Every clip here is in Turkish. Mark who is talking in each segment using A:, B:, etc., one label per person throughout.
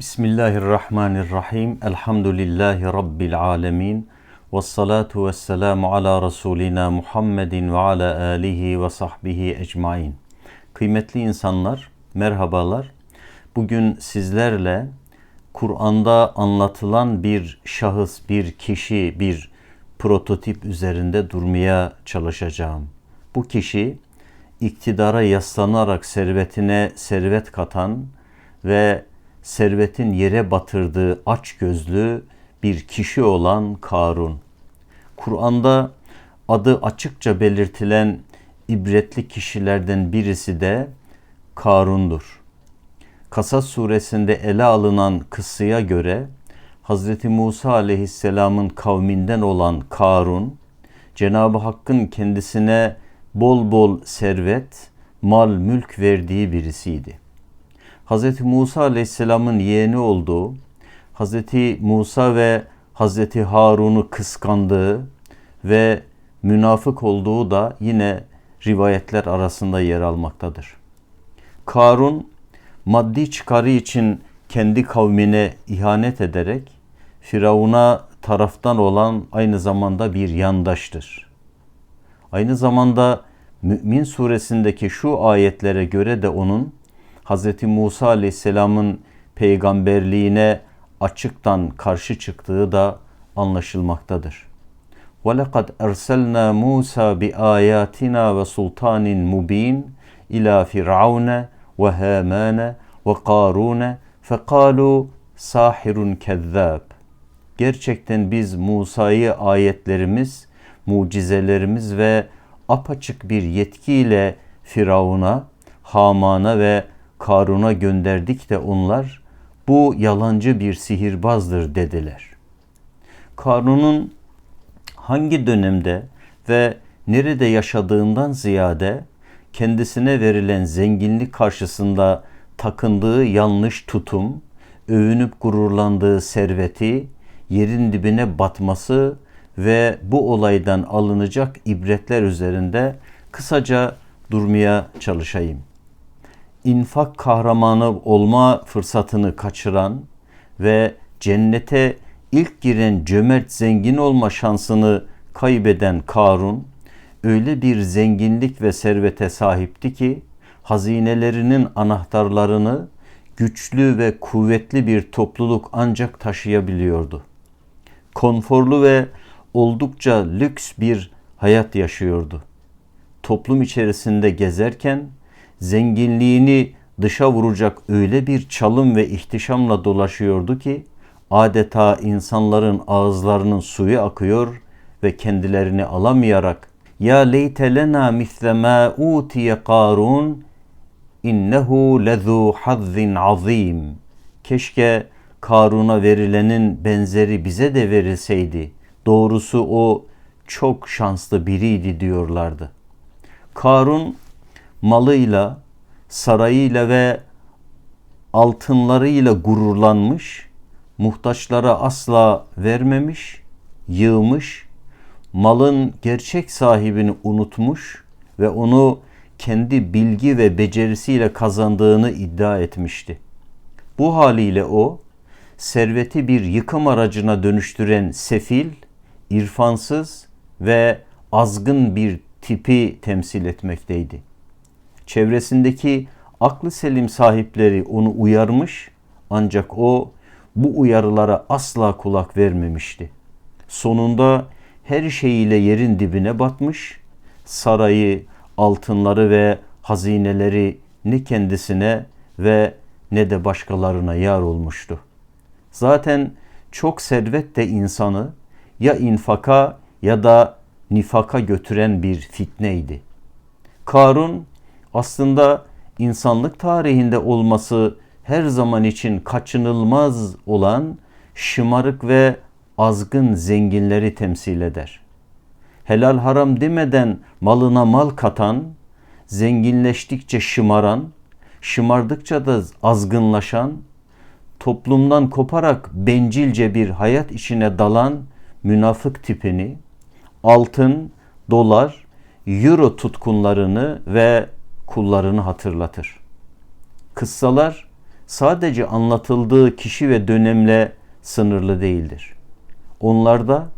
A: Bismillahirrahmanirrahim. Elhamdülillahi Rabbil alemin. Ve salatu ve selamu ala Resulina Muhammedin ve ala alihi ve sahbihi ecmain. Kıymetli insanlar, merhabalar. Bugün sizlerle Kur'an'da anlatılan bir şahıs, bir kişi, bir prototip üzerinde durmaya çalışacağım. Bu kişi iktidara yaslanarak servetine servet katan ve servetin yere batırdığı aç gözlü bir kişi olan Karun. Kur'an'da adı açıkça belirtilen ibretli kişilerden birisi de Karun'dur. Kasas suresinde ele alınan kıssaya göre Hz. Musa aleyhisselamın kavminden olan Karun, Cenab-ı Hakk'ın kendisine bol bol servet, mal, mülk verdiği birisiydi. Hz. Musa aleyhisselamın yeğeni olduğu, Hz. Musa ve Hz. Harun'u kıskandığı ve münafık olduğu da yine rivayetler arasında yer almaktadır. Karun maddi çıkarı için kendi kavmine ihanet ederek Firavun'a taraftan olan aynı zamanda bir yandaştır. Aynı zamanda Mü'min suresindeki şu ayetlere göre de onun Hz. Musa aleyhisselamın peygamberliğine açıktan karşı çıktığı da anlaşılmaktadır. وَلَقَدْ اَرْسَلْنَا مُوسَى بِآيَاتِنَا وَسُلْطَانٍ مُب۪ينَ اِلَى فِرْعَوْنَ وَهَامَانَ وَقَارُونَ فَقَالُوا sahirun kezzab. Gerçekten biz Musa'yı ayetlerimiz, mucizelerimiz ve apaçık bir yetkiyle Firavun'a, Haman'a ve Karun'a gönderdik de onlar bu yalancı bir sihirbazdır dediler. Karun'un hangi dönemde ve nerede yaşadığından ziyade kendisine verilen zenginlik karşısında takındığı yanlış tutum, övünüp gururlandığı serveti yerin dibine batması ve bu olaydan alınacak ibretler üzerinde kısaca durmaya çalışayım infak kahramanı olma fırsatını kaçıran ve cennete ilk giren cömert zengin olma şansını kaybeden Karun öyle bir zenginlik ve servete sahipti ki hazinelerinin anahtarlarını güçlü ve kuvvetli bir topluluk ancak taşıyabiliyordu. Konforlu ve oldukça lüks bir hayat yaşıyordu. Toplum içerisinde gezerken zenginliğini dışa vuracak öyle bir çalım ve ihtişamla dolaşıyordu ki adeta insanların ağızlarının suyu akıyor ve kendilerini alamayarak ya leyte lena misle ma utiye karun innehu lezu hazzin azim keşke Karun'a verilenin benzeri bize de verilseydi. Doğrusu o çok şanslı biriydi diyorlardı. Karun malıyla, sarayıyla ve altınlarıyla gururlanmış, muhtaçlara asla vermemiş, yığmış, malın gerçek sahibini unutmuş ve onu kendi bilgi ve becerisiyle kazandığını iddia etmişti. Bu haliyle o, serveti bir yıkım aracına dönüştüren sefil, irfansız ve azgın bir tipi temsil etmekteydi çevresindeki aklı selim sahipleri onu uyarmış ancak o bu uyarılara asla kulak vermemişti. Sonunda her şeyiyle yerin dibine batmış, sarayı, altınları ve hazineleri ne kendisine ve ne de başkalarına yar olmuştu. Zaten çok servet de insanı ya infaka ya da nifaka götüren bir fitneydi. Karun aslında insanlık tarihinde olması her zaman için kaçınılmaz olan şımarık ve azgın zenginleri temsil eder. Helal haram demeden malına mal katan, zenginleştikçe şımaran, şımardıkça da azgınlaşan, toplumdan koparak bencilce bir hayat içine dalan münafık tipini, altın, dolar, euro tutkunlarını ve kullarını hatırlatır. Kıssalar sadece anlatıldığı kişi ve dönemle sınırlı değildir. Onlarda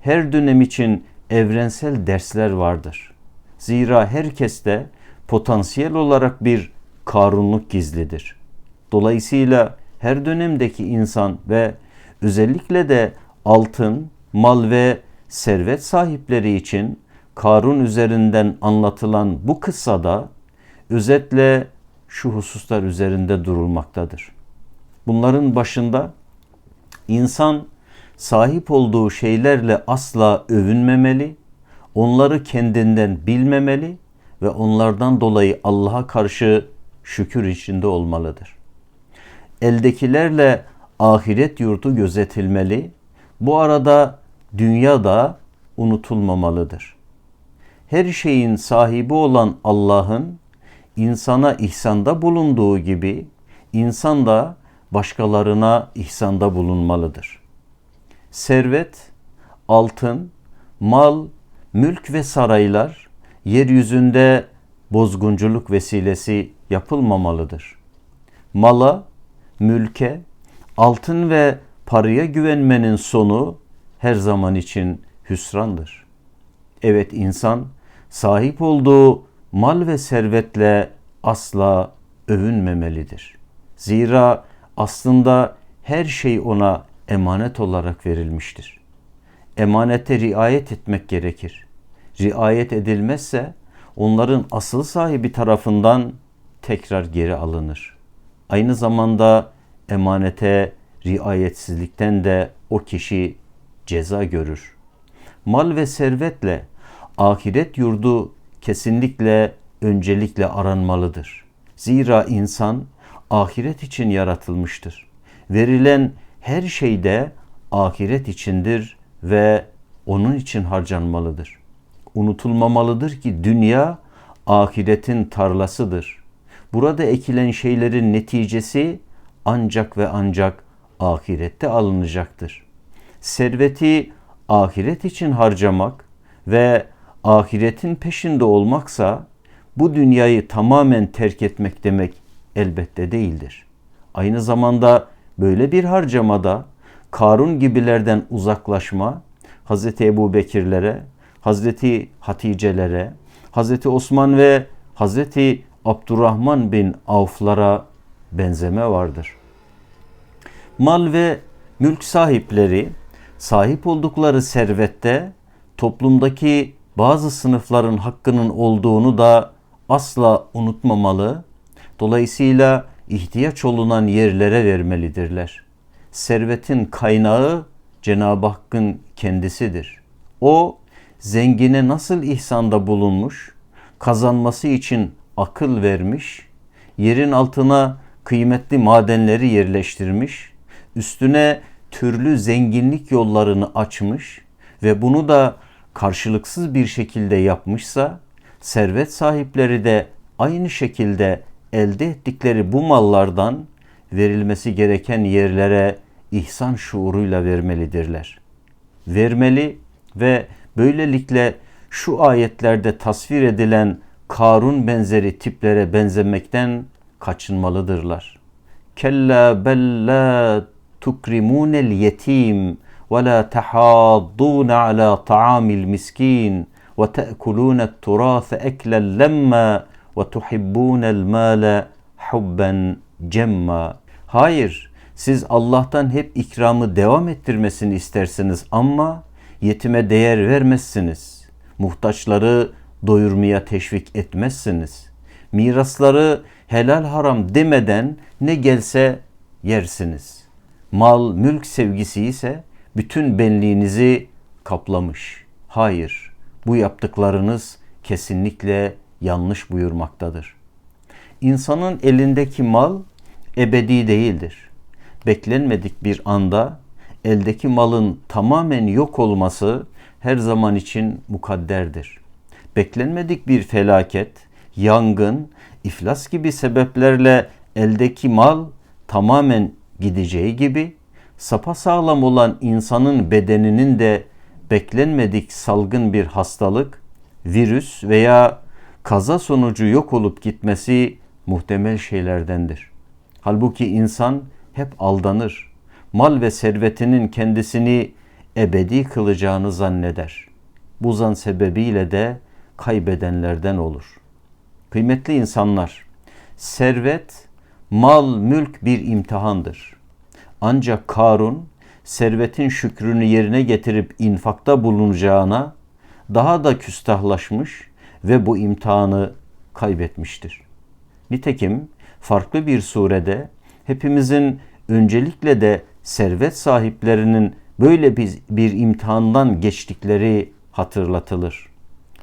A: her dönem için evrensel dersler vardır. Zira herkeste potansiyel olarak bir karunluk gizlidir. Dolayısıyla her dönemdeki insan ve özellikle de altın, mal ve servet sahipleri için Karun üzerinden anlatılan bu kıssada özetle şu hususlar üzerinde durulmaktadır. Bunların başında insan sahip olduğu şeylerle asla övünmemeli, onları kendinden bilmemeli ve onlardan dolayı Allah'a karşı şükür içinde olmalıdır. Eldekilerle ahiret yurdu gözetilmeli. Bu arada dünya da unutulmamalıdır. Her şeyin sahibi olan Allah'ın insana ihsanda bulunduğu gibi insan da başkalarına ihsanda bulunmalıdır. Servet, altın, mal, mülk ve saraylar yeryüzünde bozgunculuk vesilesi yapılmamalıdır. Mala, mülke, altın ve paraya güvenmenin sonu her zaman için hüsrandır. Evet insan sahip olduğu mal ve servetle asla övünmemelidir. Zira aslında her şey ona emanet olarak verilmiştir. Emanete riayet etmek gerekir. Riayet edilmezse onların asıl sahibi tarafından tekrar geri alınır. Aynı zamanda emanete riayetsizlikten de o kişi ceza görür. Mal ve servetle ahiret yurdu kesinlikle öncelikle aranmalıdır. Zira insan ahiret için yaratılmıştır. Verilen her şeyde ahiret içindir ve onun için harcanmalıdır. Unutulmamalıdır ki dünya ahiretin tarlasıdır. Burada ekilen şeylerin neticesi ancak ve ancak ahirette alınacaktır. Serveti ahiret için harcamak ve ahiretin peşinde olmaksa bu dünyayı tamamen terk etmek demek elbette değildir. Aynı zamanda böyle bir harcamada Karun gibilerden uzaklaşma Hz. Ebu Bekirlere, Hz. Haticelere, Hz. Osman ve Hz. Abdurrahman bin Avflara benzeme vardır. Mal ve mülk sahipleri sahip oldukları servette toplumdaki bazı sınıfların hakkının olduğunu da asla unutmamalı. Dolayısıyla ihtiyaç olunan yerlere vermelidirler. Servetin kaynağı Cenab-ı Hakk'ın kendisidir. O zengine nasıl ihsanda bulunmuş, kazanması için akıl vermiş, yerin altına kıymetli madenleri yerleştirmiş, üstüne türlü zenginlik yollarını açmış ve bunu da karşılıksız bir şekilde yapmışsa, servet sahipleri de aynı şekilde elde ettikleri bu mallardan verilmesi gereken yerlere ihsan şuuruyla vermelidirler. Vermeli ve böylelikle şu ayetlerde tasvir edilen Karun benzeri tiplere benzemekten kaçınmalıdırlar. Kella bella tukrimunel yetim ولا تحاضون على طعام المسكين وتأكلون التراث أكلا لما وتحبون المال حبا cemma. Hayır, siz Allah'tan hep ikramı devam ettirmesini istersiniz ama yetime değer vermezsiniz. Muhtaçları doyurmaya teşvik etmezsiniz. Mirasları helal haram demeden ne gelse yersiniz. Mal, mülk sevgisi ise bütün benliğinizi kaplamış. Hayır, bu yaptıklarınız kesinlikle yanlış buyurmaktadır. İnsanın elindeki mal ebedi değildir. Beklenmedik bir anda eldeki malın tamamen yok olması her zaman için mukadderdir. Beklenmedik bir felaket, yangın, iflas gibi sebeplerle eldeki mal tamamen gideceği gibi sapasağlam olan insanın bedeninin de beklenmedik salgın bir hastalık, virüs veya kaza sonucu yok olup gitmesi muhtemel şeylerdendir. Halbuki insan hep aldanır. Mal ve servetinin kendisini ebedi kılacağını zanneder. Bu zan sebebiyle de kaybedenlerden olur. Kıymetli insanlar, servet, mal, mülk bir imtihandır. Ancak Karun servetin şükrünü yerine getirip infakta bulunacağına daha da küstahlaşmış ve bu imtihanı kaybetmiştir. Nitekim farklı bir surede hepimizin öncelikle de servet sahiplerinin böyle bir, bir imtihandan geçtikleri hatırlatılır.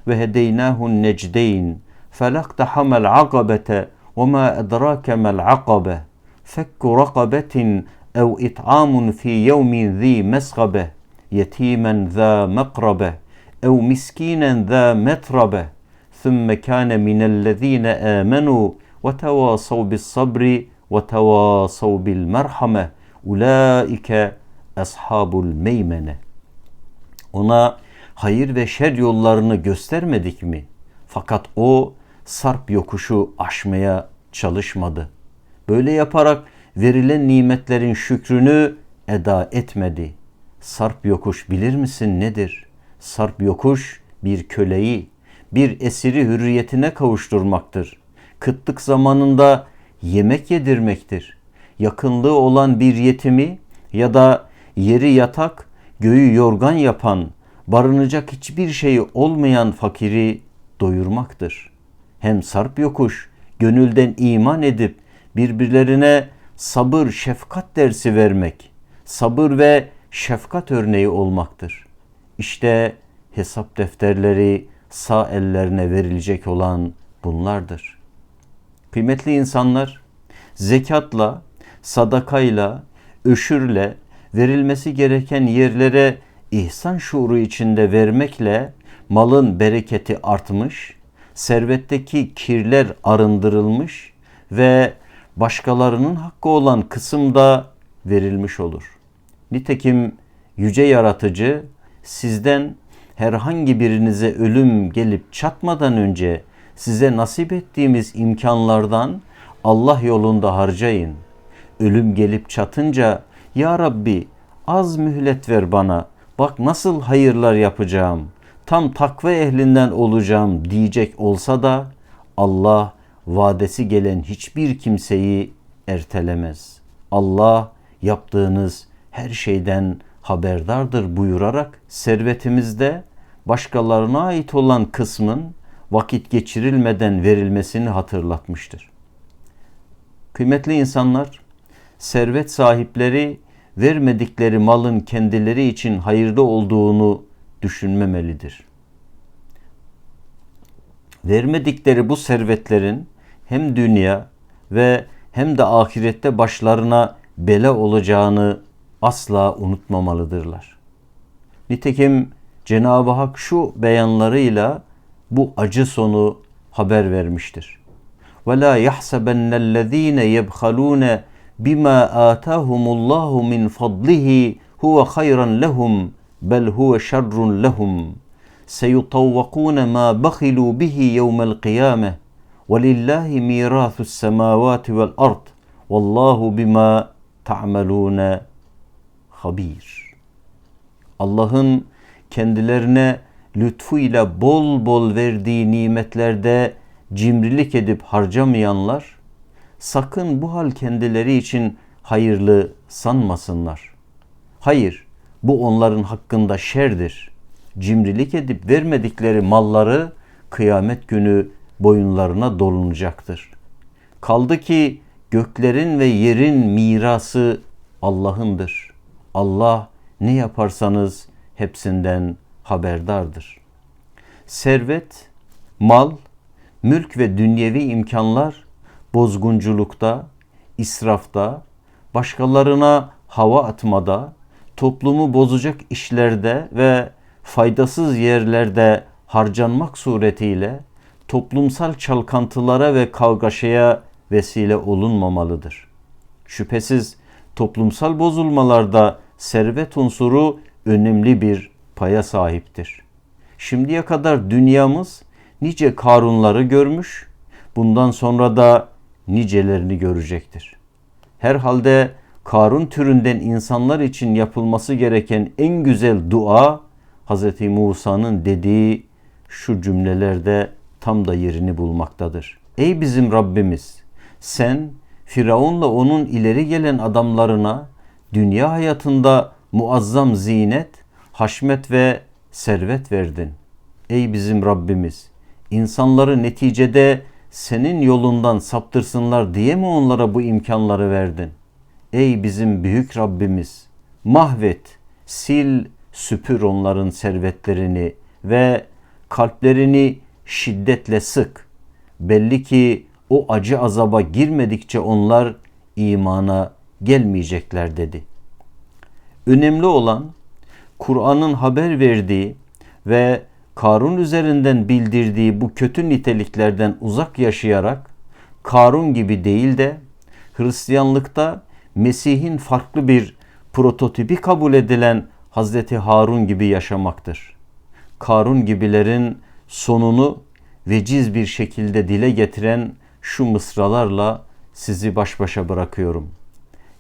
A: Ve hedeynâhun necdeyn felaktahamel akabete ve ma edrake mel akabe fekku rakabetin ev it'amun fi yevmin zi mesgabe yetimen za mekrabe ev miskinen za metrabe ثم كان من الذين آمنوا وتواصوا بالصبر وتواصوا بالmerhame ulaike ashabul meymene. Ona hayır ve şer yollarını göstermedik mi? Fakat o sarp yokuşu aşmaya çalışmadı. Böyle yaparak verilen nimetlerin şükrünü eda etmedi. Sarp yokuş bilir misin nedir? Sarp yokuş bir köleyi, bir esiri hürriyetine kavuşturmaktır. Kıtlık zamanında yemek yedirmektir. Yakınlığı olan bir yetimi ya da yeri yatak, göğü yorgan yapan, barınacak hiçbir şeyi olmayan fakiri doyurmaktır. Hem sarp yokuş, gönülden iman edip birbirlerine sabır, şefkat dersi vermek, sabır ve şefkat örneği olmaktır. İşte hesap defterleri sağ ellerine verilecek olan bunlardır. Kıymetli insanlar, zekatla, sadakayla, öşürle verilmesi gereken yerlere ihsan şuuru içinde vermekle malın bereketi artmış, servetteki kirler arındırılmış ve başkalarının hakkı olan kısım da verilmiş olur. Nitekim yüce yaratıcı sizden herhangi birinize ölüm gelip çatmadan önce size nasip ettiğimiz imkanlardan Allah yolunda harcayın. Ölüm gelip çatınca ya Rabbi az mühlet ver bana. Bak nasıl hayırlar yapacağım. Tam takva ehlinden olacağım diyecek olsa da Allah vadesi gelen hiçbir kimseyi ertelemez. Allah yaptığınız her şeyden haberdardır buyurarak servetimizde başkalarına ait olan kısmın vakit geçirilmeden verilmesini hatırlatmıştır. Kıymetli insanlar, servet sahipleri vermedikleri malın kendileri için hayırlı olduğunu düşünmemelidir. Vermedikleri bu servetlerin hem dünya ve hem de ahirette başlarına bela olacağını asla unutmamalıdırlar. Nitekim Cenab-ı Hak şu beyanlarıyla bu acı sonu haber vermiştir. وَلَا يَحْسَبَنَّ الَّذ۪ينَ يَبْخَلُونَ بِمَا آتَاهُمُ اللّٰهُ مِنْ فَضْلِهِ هُوَ خَيْرًا لَهُمْ بَلْ هُوَ شَرٌّ لَهُمْ سَيُطَوَّقُونَ مَا بَخِلُوا بِهِ يَوْمَ الْقِيَامَةِ وَلِلَّهِ مِيرَاثُ السَّمَاوَاتِ وَالْأَرْضِ وَاللّٰهُ بِمَا تَعْمَلُونَ خَب۪يرٌ Allah'ın kendilerine lütfuyla bol bol verdiği nimetlerde cimrilik edip harcamayanlar sakın bu hal kendileri için hayırlı sanmasınlar. Hayır, bu onların hakkında şerdir. Cimrilik edip vermedikleri malları kıyamet günü boyunlarına dolunacaktır. Kaldı ki göklerin ve yerin mirası Allah'ındır. Allah ne yaparsanız hepsinden haberdardır. Servet, mal, mülk ve dünyevi imkanlar bozgunculukta, israfta, başkalarına hava atmada, toplumu bozacak işlerde ve faydasız yerlerde harcanmak suretiyle toplumsal çalkantılara ve kavgaşaya vesile olunmamalıdır. Şüphesiz toplumsal bozulmalarda servet unsuru önemli bir paya sahiptir. Şimdiye kadar dünyamız nice karunları görmüş, bundan sonra da nicelerini görecektir. Herhalde Karun türünden insanlar için yapılması gereken en güzel dua Hz. Musa'nın dediği şu cümlelerde tam da yerini bulmaktadır. Ey bizim Rabbimiz sen Firavun'la onun ileri gelen adamlarına dünya hayatında muazzam zinet, haşmet ve servet verdin. Ey bizim Rabbimiz insanları neticede senin yolundan saptırsınlar diye mi onlara bu imkanları verdin? Ey bizim büyük Rabbimiz mahvet, sil, süpür onların servetlerini ve kalplerini şiddetle sık. Belli ki o acı azaba girmedikçe onlar imana gelmeyecekler dedi. Önemli olan Kur'an'ın haber verdiği ve Karun üzerinden bildirdiği bu kötü niteliklerden uzak yaşayarak Karun gibi değil de Hristiyanlıkta Mesih'in farklı bir prototipi kabul edilen Hazreti Harun gibi yaşamaktır. Karun gibilerin sonunu veciz bir şekilde dile getiren şu mısralarla sizi baş başa bırakıyorum.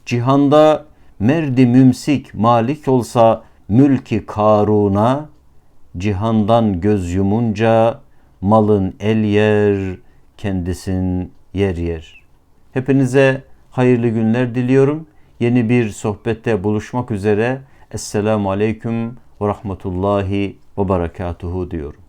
A: Cihanda merdi mümsik malik olsa mülki Karun'a cihandan göz yumunca malın el yer kendisin yer yer. Hepinize hayırlı günler diliyorum. Yeni bir sohbette buluşmak üzere. Esselamu Aleyküm ve Rahmetullahi ve Berekatuhu diyorum.